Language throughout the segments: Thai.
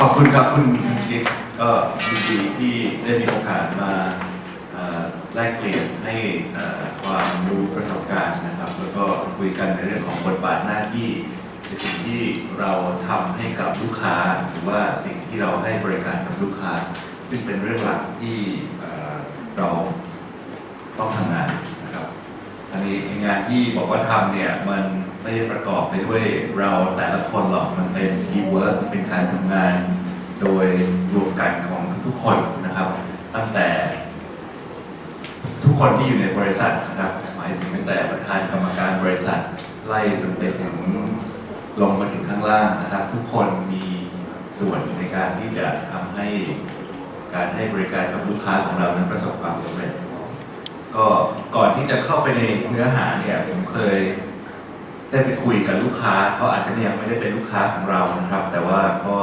ครับคุณคุณชิดก็ยินดีที่ได้มีโอกาสมาแลกเปลี่ยนให้ความรู้ประสบการณ์นะครับ แล้วก็คุยกันในเรื่องของบทบาทหน้าที่ในสิ่งที่เราทำให้กับลูกค้า หรือว่าสิ่งที่เราให้บริการกับลูกค้า ซึ่งเป็นเรื่องหลักที่เอ่อเราต้องทำงานนะครับอันนี้งานที่บอกว่าทำเนี่ยมัน ไม่ได้ประกอบไปด้วยเราแต่ละคนหรอกมันเป็นทีเวิร์กเป็นการทำงาน โดยรวมกันของทุกคนนะครับ ตั้งแต่ ทุกคนที่อยู่ในบริษัทนะครับหมายถึงตั้งแต่ประธานกรรมการบริษัทไล่จนไปถึงลงมาถึงข้างล่างนะครับ ทุกคนมีส่วนในการที่จะทำให้การให้บริการกับลูกค้าของเรานั้นประสบความสำเร็จ ก็ก่อนที่จะเข้าไปในเนื้อหาเนี่ยผมเคย ได้ไปคุยกับลูกค้าเขาอาจจะยังไม่ได้เป็นลูกค้าของเรานะครับ แต่ว่าก็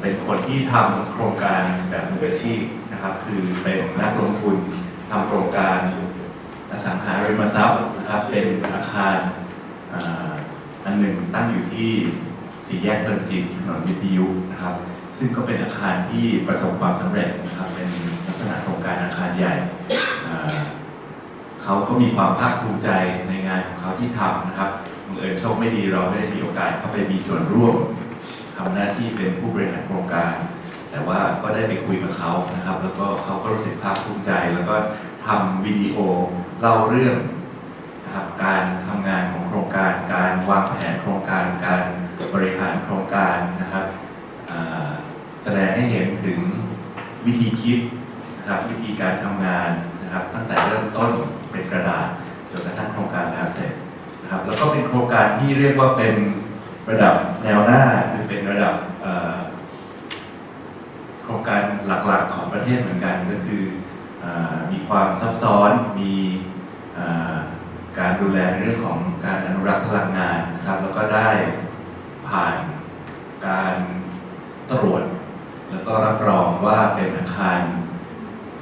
เป็นคนที่ทำโครงการแบบมืออาชีพนะครับ คือเป็นนักลงทุนทำโครงการอสังหาริมทรัพย์นะครับ เป็นอาคารอันหนึ่งตั้งอยู่ที่สี่แยกเพลินจิตถนนวิทยุนะครับ ซึ่งก็เป็นอาคารที่ประสบความสำเร็จนะครับ เป็นลักษณะโครงการอาคารใหญ่ เขาก็มีความภาคภูมิใจในงานของเขาที่ทำนะครับบังเอิญโชคไม่ดีเราไม่ได้มีโอกาสเข้าไปมีส่วนร่วมทำหน้าที่เป็นผู้บริหารโครงการ แต่ว่าก็ได้ไปคุยกับเขานะครับ แล้วก็เขาก็รู้สึกภาคภูมิใจ แล้วก็ทำวิดีโอเล่าเรื่องนะครับการทำงานของโครงการ การวางแผนโครงการ การบริหารโครงการนะครับแสดงให้เห็นถึงวิธีคิดนะครับวิธีการทำงานนะครับ ตั้งแต่เริ่มต้น เป็นกระดาษจนกระทั่งโครงการแล้วเสร็จนะครับแล้วก็เป็นโครงการที่เรียกว่าเป็นระดับแนวหน้าคือเป็นระดับโครงการหลักๆของประเทศเหมือนกันก็คืออมีความซับซ้อนมีเอ่อการดูแลในเรื่องของการอนุรักษ์พลังงานนะครับแล้วก็ได้ผ่านการตรวจ แล้วก็รับรองว่าเป็นอาคาร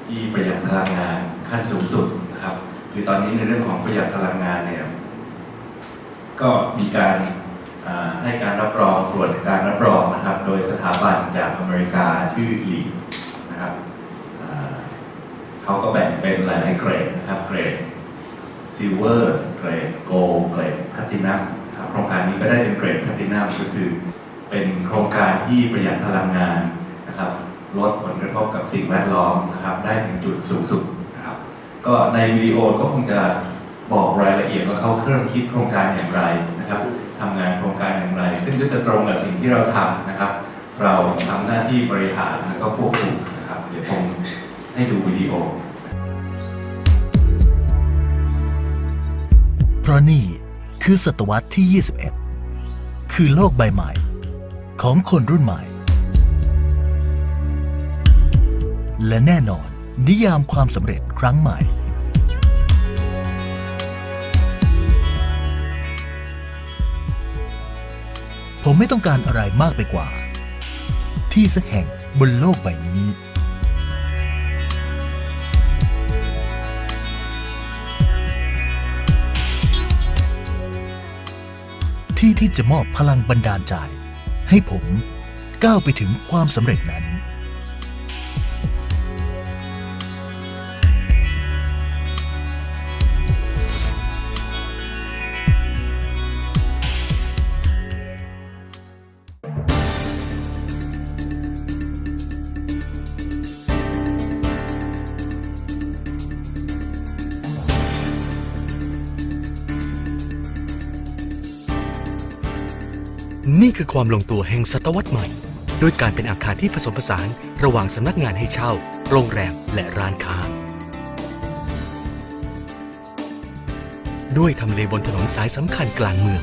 ที่ประหยัดพลังงานขั้นสูงสุดนะครับ คือตอนนี้ในเรื่องของประหยัดพลังงานเนี่ยก็มีการให้การรับรองตรวจการรับรองนะครับ โดยสถาบันจากอเมริกาชื่อลีนะครับเขาก็แบ่งเป็นหลายๆเกรดนะครับเกรดซิลเวอร์เกรดโกลเกรดแพลตินัมครับโครงการนี้ก็ได้เป็นเกรดแพลตินัมก็คือ เป็นโครงการที่ประหยัดพลังงานนะครับลดผลกระทบกับสิ่งแวดล้อมนะครับ ได้ถึงจุดสูงสุด ก็ในวิดีโอก็คงจะบอกรายละเอียดว่าเขาเครื่องคิดโครงการอย่างไรนะครับทำงานโครงการอย่างไร ซึ่งก็จะตรงกับสิ่งที่เราทำนะครับ เราทำหน้าที่บริหารแล้วก็ควบคุมนะครับ เดี๋ยวผมให้ดูวิดีโอ เพราะนี่คือศตวรรษที่ 21 คือโลกใบใหม่ ของคนรุ่นใหม่ และแน่นอนนิยามความสำเร็จ ครั้งใหม่ ผมไม่ต้องการอะไรมากไปกว่า ที่สักแห่งบนโลกใบนี้ ที่ที่จะมอบพลังบันดาลใจ ให้ผมก้าวไปถึงความสำเร็จนั้น นี่คือความลงตัวแห่งศตวรรษใหม่โดยการเป็นอาคารที่ผสมผสานระหว่างสำนักงานให้เช่า โรงแรมและร้านค้า ด้วยทำเลบนถนนสายสำคัญกลางเมือง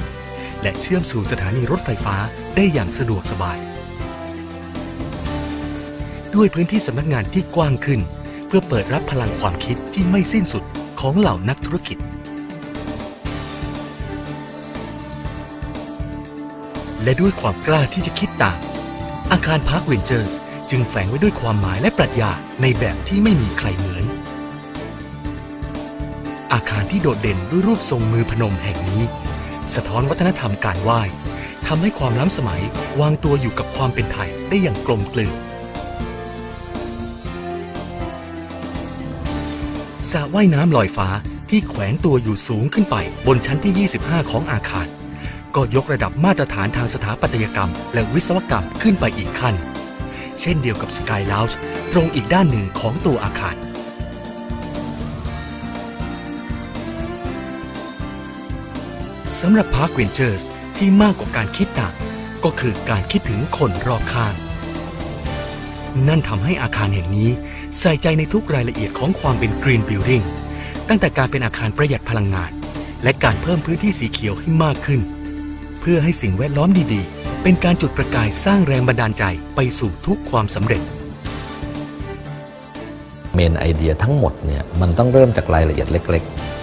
และเชื่อมสู่สถานีรถไฟฟ้าได้อย่างสะดวกสบาย ด้วยพื้นที่สำนักงานที่กว้างขึ้น เพื่อเปิดรับพลังความคิดที่ไม่สิ้นสุดของเหล่านักธุรกิจ และด้วยความกล้าที่จะคิดต่าง อาคารพาร์คเวนเจอร์สจึงแฝงไว้ด้วยความหมายและปรัชญาในแบบที่ไม่มีใครเหมือน อาคารที่โดดเด่นด้วยรูปทรงมือพนมแห่งนี้ สะท้อนวัฒนธรรมการไหว้ททำให้ความล้ำสมัยวางตัวอยู่กับความเป็นไทยได้อย่างกลมกลืนสระว่ายน้ำลอยฟ้าที่แขวนตัวอยู่สูงขึ้นไปบนชั้นที่ 25 ของอาคาร ก็ยกระดับมาตรฐานทางสถาปัตยกรรม และวิศวกรรมขึ้นไปอีกขั้น เช่นเดียวกับ Sky Lounge ตรงอีกด้านหนึ่งของตัวอาคาร สำหรับ Park Ventures ที่มากกว่าการคิดต่างก็คือการคิดถึงคนรอบข้าง นั่นทำให้อาคารแห่งนี้ใส่ใจในทุกรายละเอียดของความเป็น Green Building ตั้งแต่การเป็นอาคารประหยัดพลังงาน และการเพิ่มพื้นที่สีเขียวให้มากขึ้น เพื่อให้สิ่งแวดล้อมดีๆ เป็นการจุดประกายสร้างแรงบันดาลใจไปสู่ทุกความสำเร็จ เมนไอเดียทั้งหมดเนี่ยมันต้องเริ่มจากรายละเอียดเล็ก ๆ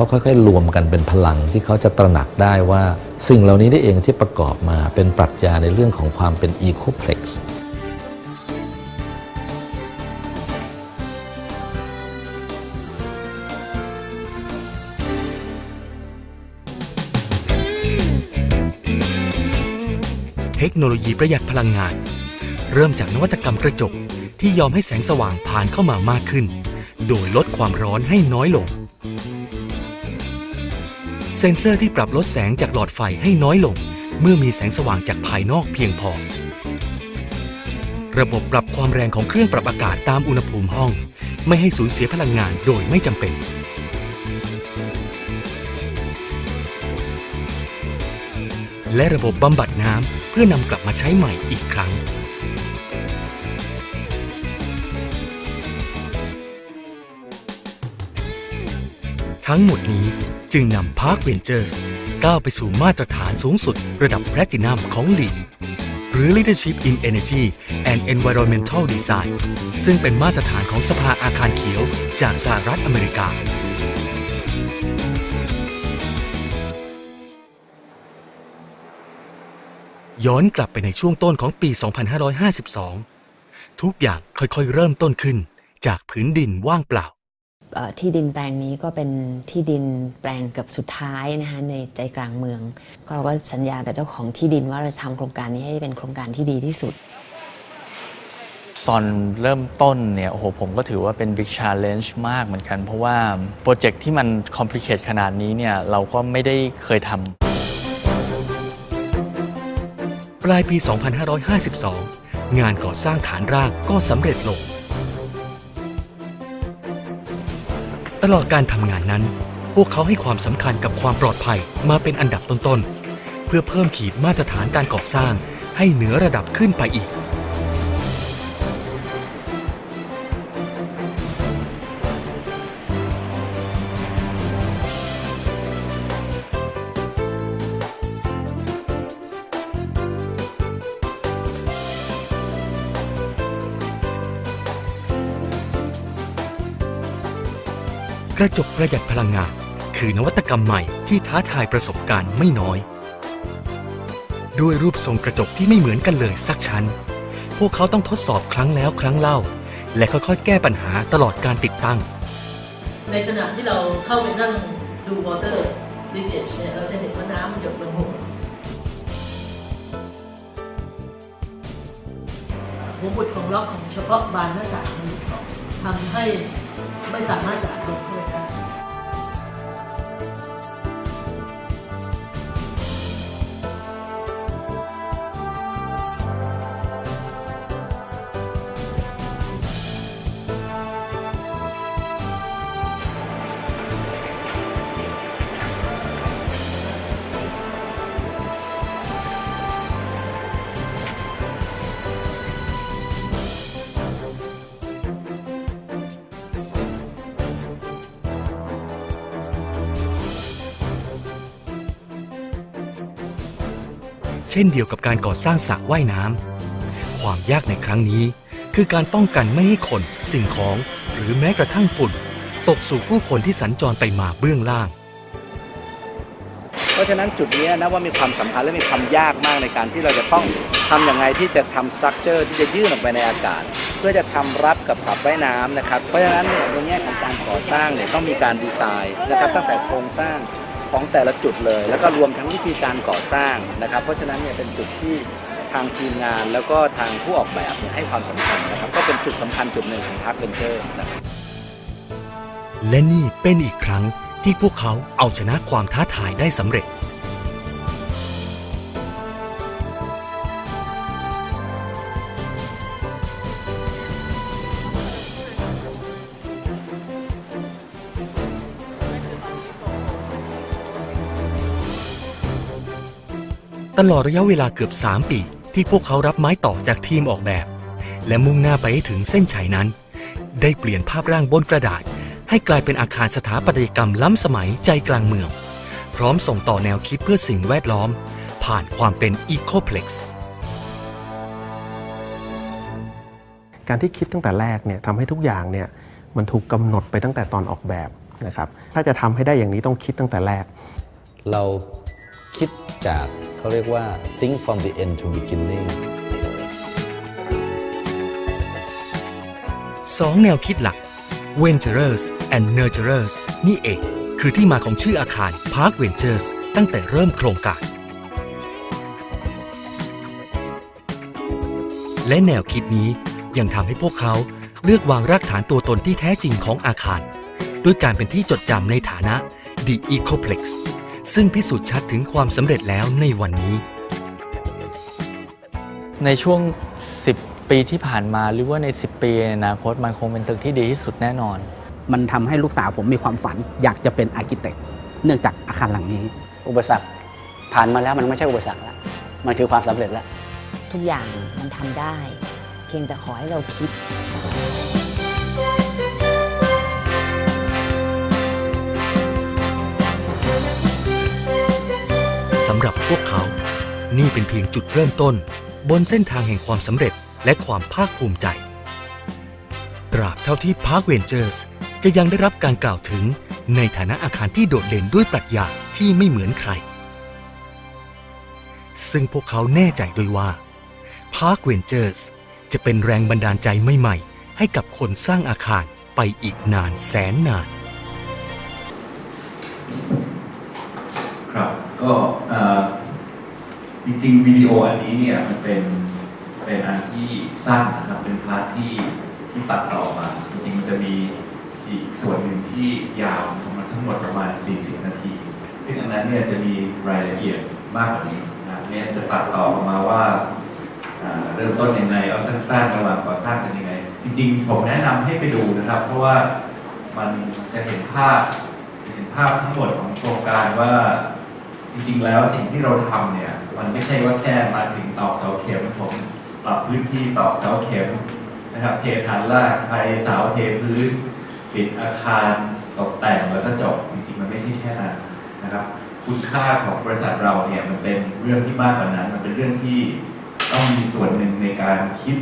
เขาค่อยๆรวมกันเป็นพลังที่เขาจะตระหนักได้ว่า สิ่งเหล่านี้ได้เองที่ประกอบมาเป็นปรัชญาในเรื่องของความเป็นอีโคเพล็กซ์เทคโนโลยีประหยัดพลังงาน เริ่มจากนวัตกรรมกระจกที่ยอมให้แสงสว่างผ่านเข้ามามากขึ้น โดยลดความร้อนให้น้อยลง เซ็นเซอร์ที่ปรับลดแสงจากหลอดไฟให้น้อยลง เมื่อมีแสงสว่างจากภายนอกเพียงพอ ระบบปรับความแรงของเครื่องปรับอากาศตามอุณหภูมิห้อง ไม่ให้สูญเสียพลังงานโดยไม่จำเป็น และระบบบำบัดน้ำเพื่อนำกลับมาใช้ใหม่อีกครั้งทั้งหมดนี้ จึงนำ Park Ventures ก้าวไปสู่มาตรฐานสูงสุดระดับแพลตินัมของ LEED หรือ Leadership in Energy and Environmental Design ซึ่งเป็นมาตรฐานของสภาอาคารเขียวจากสหรัฐอเมริกา ย้อนกลับไปในช่วงต้นของปี 2552 ทุกอย่างค่อยๆ เริ่มต้นขึ้นจากผืนดินว่างเปล่า ที่ดินแปลงนี้ก็เป็นที่ดินแปลงเกือบสุดท้ายนะคะในใจกลางเมือง ก็เราก็สัญญากับเจ้าของที่ดินว่าเราจะทำโครงการนี้ให้เป็นโครงการที่ดีที่สุด ตอนเริ่มต้นเนี่ยโอ้โหผมก็ถือว่าเป็น Big Challenge มากเหมือนกัน เพราะว่าโปรเจกต์ที่มัน complicate ขนาดนี้เนี่ยเราก็ไม่ได้เคยทำปลายปี 2552 งานก่อสร้างฐานรากก็สำเร็จลง ตลอดการทำงานนั้น พวกเขาให้ความสำคัญกับความปลอดภัยมาเป็นอันดับต้นๆ เพื่อเพิ่มขีดมาตรฐานการก่อสร้างให้เหนือระดับขึ้นไปอีก กระจกประหยัดพลังงาน คือนวัตกรรมใหม่ที่ท้าทายประสบการณ์ไม่น้อย ด้วยรูปทรงกระจกที่ไม่เหมือนกันเลยสักชั้น พวกเขาต้องทดสอบครั้งแล้วครั้งเล่า และค่อยๆ แก้ปัญหาตลอดการติดตั้ง ในขณะที่เราเข้าไปนั่งดู water leakage เนี่ยเราจะเห็นว่าน้ำมันหยดลงหัวหัวบุดของล็อกของเฉพาะบานหน้าต่างมันทำให้ไม่สามารถจะอัดลมได้ เช่นเดียวกับการก่อสร้างสระว่ายน้ำ ความยากในครั้งนี้ คือการป้องกันไม่ให้คน สิ่งของ หรือแม้กระทั่งฝุ่น ตกสู่ผู้คนที่สัญจรไปมาเบื้องล่างตราะฉะนั้นจุดนี้นะว่ามีความสำคัญและมีความยากมากในการที่เราจะต้องทำอย่างไรที่จะทำสตรัคเจอร์ที่จะยื่นออกไปในอากาศ เพื่อจะทำรับกับสับว่ายน้ำนะครับ เพราะฉะนั้นเนี่ยในแง่ของการก่อสร้างเนี่ยต้องมีการดีไซน์นะครับตั้งแต่โครงสร้าง ของแต่ละจุดเลย แล้วก็รวมทั้งวิธีการก่อสร้างนะครับ เพราะฉะนั้นเนี่ยเป็นจุดที่ทางทีมงานแล้วก็ทางผู้ออกแบบเนี่ยให้ความสำคัญนะครับ ก็เป็นจุดสำคัญจุดหนึ่งของพาร์คเวนเจอร์นะครับและนี่เป็นอีกครั้งที่พวกเขาเอาชนะความท้าทายได้สำเร็จ ตลอดระยะเวลาเกือบ 3 ปี ที่พวกเขารับไม้ต่อจากทีมออกแบบ และมุ่งหน้าไปให้ถึงเส้นชัยนั้น ได้เปลี่ยนภาพร่างบนกระดาษ ให้กลายเป็นอาคารสถาปัตยกรรมล้ำสมัยใจกลางเมือง พร้อมส่งต่อแนวคิดเพื่อสิ่งแวดล้อม ผ่านความเป็นอีโคเพล็กซ์การที่คิดตั้งแต่แรกเนี่ยทำให้ทุกอย่างเนี่ยมันถูกกำหนดไปตั้งแต่ตอนออกแบบนะครับ ถ้าจะทำให้ได้อย่างนี้ต้องคิดตั้งแต่แรก เราคิดจาก เขาเรียกว่า think from the end to beginning สองแนวคิดหลัก Venturers and Nurturers นี่เอง คือที่มาของชื่ออาคาร Park Ventures ตั้งแต่เริ่มโครงการ และแนวคิดนี้ยังทำให้พวกเขาเลือกวางรากฐานตัวตนที่แท้จริงของอาคาร ด้วยการเป็นที่จดจำในฐานะ The Ecoplex ซึ่งพิสูจน์ชัดถึงความสำเร็จแล้วในวันนี้ ในช่วง 10 ปีที่ผ่านมาหรือว่าใน 10 ปีในอนาคตมันคงเป็นตึกที่ดีที่สุดแน่นอน มันทำให้ลูกสาวผมมีความฝัน อยากจะเป็นอาร์กิเต็กเนื่องจากอาคารหลังนี้ อุปสรรคผ่านมาแล้วมันไม่ใช่อุปสรรคแล้วมันคือความสำเร็จแล้ว ทุกอย่างมันทำได้ เพียงแต่ขอให้เราคิด สำหรับพวกเขา นี่เป็นเพียงจุดเริ่มต้น บนเส้นทางแห่งความสำเร็จและความภาคภูมิใจ ตราบเท่าที่ Park Ventures จะยังได้รับการกล่าวถึงในฐานะอาคารที่โดดเด่นด้วยปรัชญาที่ไม่เหมือนใคร ซึ่งพวกเขาแน่ใจด้วยว่า Park Ventures จะเป็นแรงบันดาลใจใหม่ๆ ให้กับคนสร้างอาคารไปอีกนานแสนนาน ครับ ก็จริงๆวิดีโออันนี้เนี่ยมันเป็นเป็นอันที่สั้นนะครับเป็นพาร์ทที่ที่ตัดต่อมา จริงๆมันจะมีอีกส่วนหนึ่งที่ยาวของมันทั้งหมดประมาณ 40 นาที ซึ่งอันนั้นเนี่ยจะมีรายละเอียดมากกว่านี้นะเนี่ยจะตัดต่อออกมาว่าเริ่มต้นยังไงเอาสั้นๆระหว่างก่อสร้างเป็นยังไง จริงๆ ผมแนะนำให้ไปดูนะครับ เพราะว่ามันจะเห็นภาพเห็นภาพทั้งหมดของโครงการว่า จริงๆแล้วสิ่งที่เราทำเนี่ย มันไม่ใช่ว่าแค่มาถึงตอกเสาเข็มผมปรับพื้นที่ตอกเสาเข็มนะครับเทฐานรากไทยเสาเทพื้นปิดอาคารตกแต่งแล้วก็จบจริงๆ มันไม่ใช่แค่นั้นนะครับ คุณค่าของบริษัทเราเนี่ยมันเป็นเรื่องที่มากกว่านั้น มันเป็นเรื่องที่ต้องมีส่วนหนึ่งในการคิด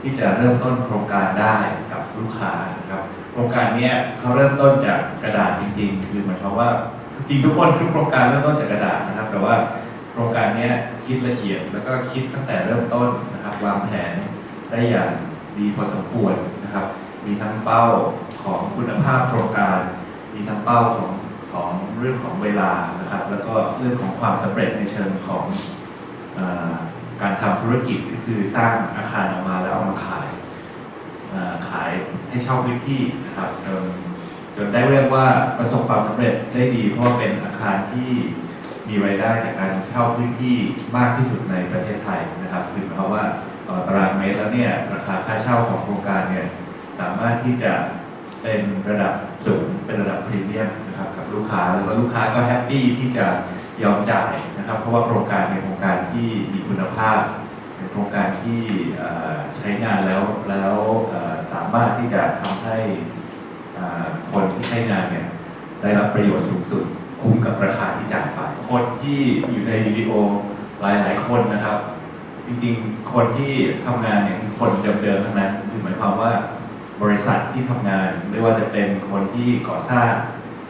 ที่จะเริ่มต้นโครงการได้กับลูกค้านะครับ โครงการนี้เขาเริ่มต้นจากกระดาษจริง ๆ คือหมายความว่า จริงทุกคนทุกโครงการเริ่มต้นจากกระดาษนะครับ แต่ว่าโครงการนี้คิดละเอียดแล้วก็คิดตั้งแต่เริ่มต้นนะครับวางแผนได้อย่างดีพอสมควรนะครับ มีทั้งเป้าของคุณภาพโครงการ มีทั้งเป้าของของเรื่องของเวลานะครับ แล้วก็เรื่องของความสำเร็จในเชิงของอการทำธุรกิจก็คือสร้างอาคารออกมาแล้วเอามาขายขายให้เช่าพื้นที่นะครับจน จนได้เรียกว่าประสบความสำเร็จได้ดี เพราะว่าเป็นอาคารที่มีรายได้จากการเช่าพื้นที่มากที่สุดในประเทศไทยนะครับคือเพราะว่าต่อตารางเมตรแล้วเนี่ยราคาค่าเช่าของโครงการเนี่ยสามารถที่จะเป็นระดับสูงเป็นระดับพรีเมียมนะครับกับลูกค้าแล้วก็ลูกค้าก็แฮปปี้ที่จะยอมจ่ายนะครับ เพราะว่าโครงการเป็นโครงการที่มีคุณภาพ เป็นโครงการที่ใช้งานแล้วแล้วสามารถที่จะทำให้ คนที่ใช้งานเนี่ยได้รับประโยชน์สูงสุดคุ้มกับราคาที่จ่ายไปคนที่อยู่ในวิดีโอหลาย ๆ คนนะครับ จริงๆ คนที่ทำงานเนี่ยคือคนเดิมๆทั้งนั้นคือหมายความว่าบริษัทที่ทำงานไม่ว่าจะเป็นคนที่ก่อสร้าง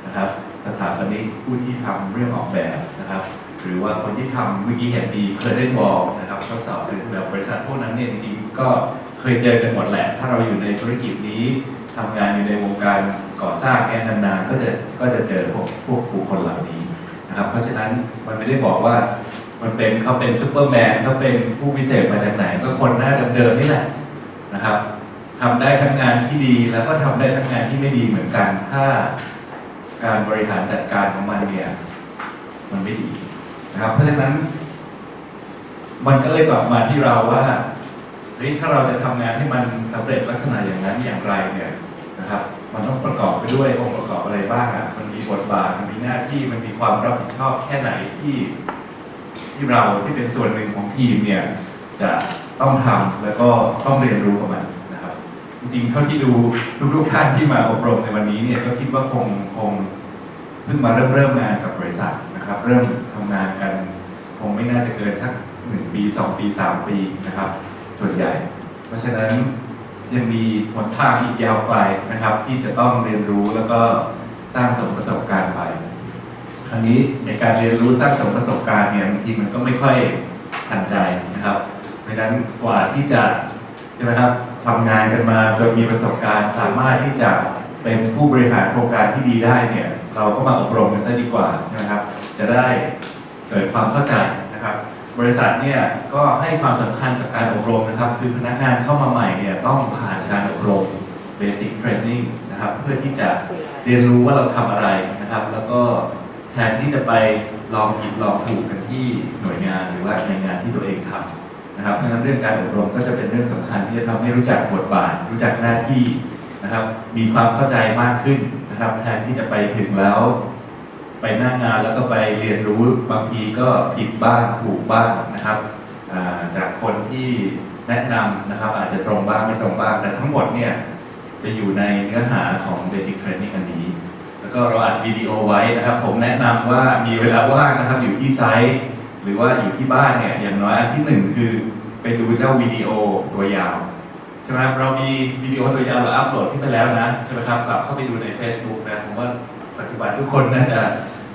นะครับสถาปนิกผู้ที่ทำเรื่องออกแบบนะครับ หรือว่าคนที่ทำเมื่อกี้เห็นดีเคยได้บอกนะครับทดสอบในแบบบริษัทพวกนั้นเนี่ยจริงๆก็เคยเจอกันหมดแหละ ถ้าเราอยู่ในธุรกิจนี้ ทำงานอยู่ในวงการก่อสร้างเนี่ยนานๆก็จะก็จะเจอพวกพวกบุคคลเหล่านี้นะครับ เพราะฉะนั้นมันไม่ได้บอกว่ามันเป็นเขาเป็นซูเปอร์แมนเขาเป็นผู้พิเศษมาจากไหน ก็คนหน้าเดิมๆนี่แหละนะครับทำได้ทั้งงานที่ดีแล้วก็ทำได้ทั้งงานที่ไม่ดีเหมือนกัน ถ้าการบริหารจัดการของมันเนี่ยมันไม่ดีนะครับ เพราะฉะนั้น มันก็เลยกลับมาที่เราว่าเฮ้ยถ้าเราจะทำงานให้มันสำเร็จลักษณะอย่างนั้นอย่างไรเนี่ย นะครับ มันต้องประกอบไปด้วยองค์ประกอบอะไรบ้างอะมันมีบทบาทมันมีหน้าที่มันมีความรับผิดชอบแค่ไหนที่ที่เราที่เป็นส่วนหนึ่งของทีมเนี่ยจะต้องทำแล้วก็ต้องเรียนรู้กับมันนะครับ จริงๆเท่าที่ดูทุกๆท่านที่มาอบรมในวันนี้เนี่ยก็คิดว่าคงคงเพิ่งมาเริ่มเริ่มงานกับบริษัทนะครับ เริ่มทำงานกันคงไม่น่าจะเกินสักหนึ่งปีสองปีสามปีนะครับ ส่วนใหญ่ เพราะฉะนั้น ยังมีหนทางอีกยาวไกลนะครับ ที่จะต้องเรียนรู้แล้วก็สร้างสมประสบการณ์ไปคราวนี้ในการเรียนรู้สร้างสมประสบการณ์เนี่ยบางทีมันก็ไม่ค่อยทันใจนะครับเพราะฉะนั้นกว่าที่จะใช่ไหมครับทำงานกันมาโดยมีประสบการณ์สามารถที่จะเป็นผู้บริหารโครงการที่ดีได้เนี่ยเราก็มาอบรมกันซะดีกว่าใช่ไหมครับ จะได้เกิดความเข้าใจนะครับ บริษัทเนี่ยก็ให้ความสำคัญกับการอบรมนะครับ คือพนักงานเข้ามาใหม่เนี่ยต้องผ่านการอบรม Basic Training นะครับ เพื่อที่จะเรียนรู้ว่าเราทำอะไรนะครับ แล้วก็แทนที่จะไปลองผิดลองถูกกันที่หน่วยงานหรือว่าในงานที่ตัวเองทำนะครับเพราะฉะนั้นเรื่องการอบรมก็จะเป็นเรื่องสำคัญที่จะทำให้รู้จักบทบาท รู้จักหน้าที่นะครับ มีความเข้าใจมากขึ้นนะครับ แทนที่จะไปถึงแล้ว ไปหน้างานแล้วก็ไปเรียนรู้บางทีก็ผิดบ้างถูกบ้างนะครับจากคนที่แนะนำนะครับ อาจจะตรงบ้างไม่ตรงบ้าง แต่ทั้งหมดเนี่ยจะอยู่ในเนื้อหาของ Basic Training อันนี้ แล้วก็เราอัดวิดีโอไว้นะครับ ผมแนะนำว่ามีเวลาว่างนะครับอยู่ที่ไซต์ หรือว่าอยู่ที่บ้านเนี่ยอย่างน้อยอันที่หนึ่งคือไปดูเจ้าวิดีโอตัวยาวใช่ไหมครับเรามีวิดีโอตัวยาวเราอัปโหลดขึ้นไปแล้วนะใช่ไหมครับกลับเข้าไปดูใน Facebook นะผมว่า บันทุกคนน่าจะ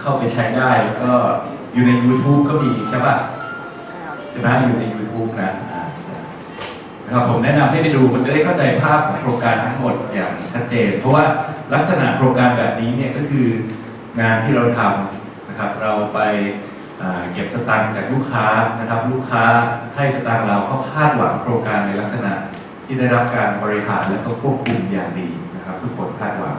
เข้าไปใช้ได้ แล้วก็อยู่ใน YouTube ก็มีใช่ปะใช่ไหมอยู่ใน YouTube นะอ่านะครับผมแนะนำให้ไปดูมันจะได้เข้าใจภาพของโครงการทั้งหมดอย่างชัดเจน เพราะว่าลักษณะโครงการแบบนี้เนี่ยก็คืองานที่เราทำนะครับ เราไปอ่าเก็บสตังค์จากลูกค้านะครับ ลูกค้าให้สตังค์เราเขาคาดหวังโครงการในลักษณะที่ได้รับการบริหารและก็ควบคุมอย่างดีนะครับ ทุกคนคาดหวัง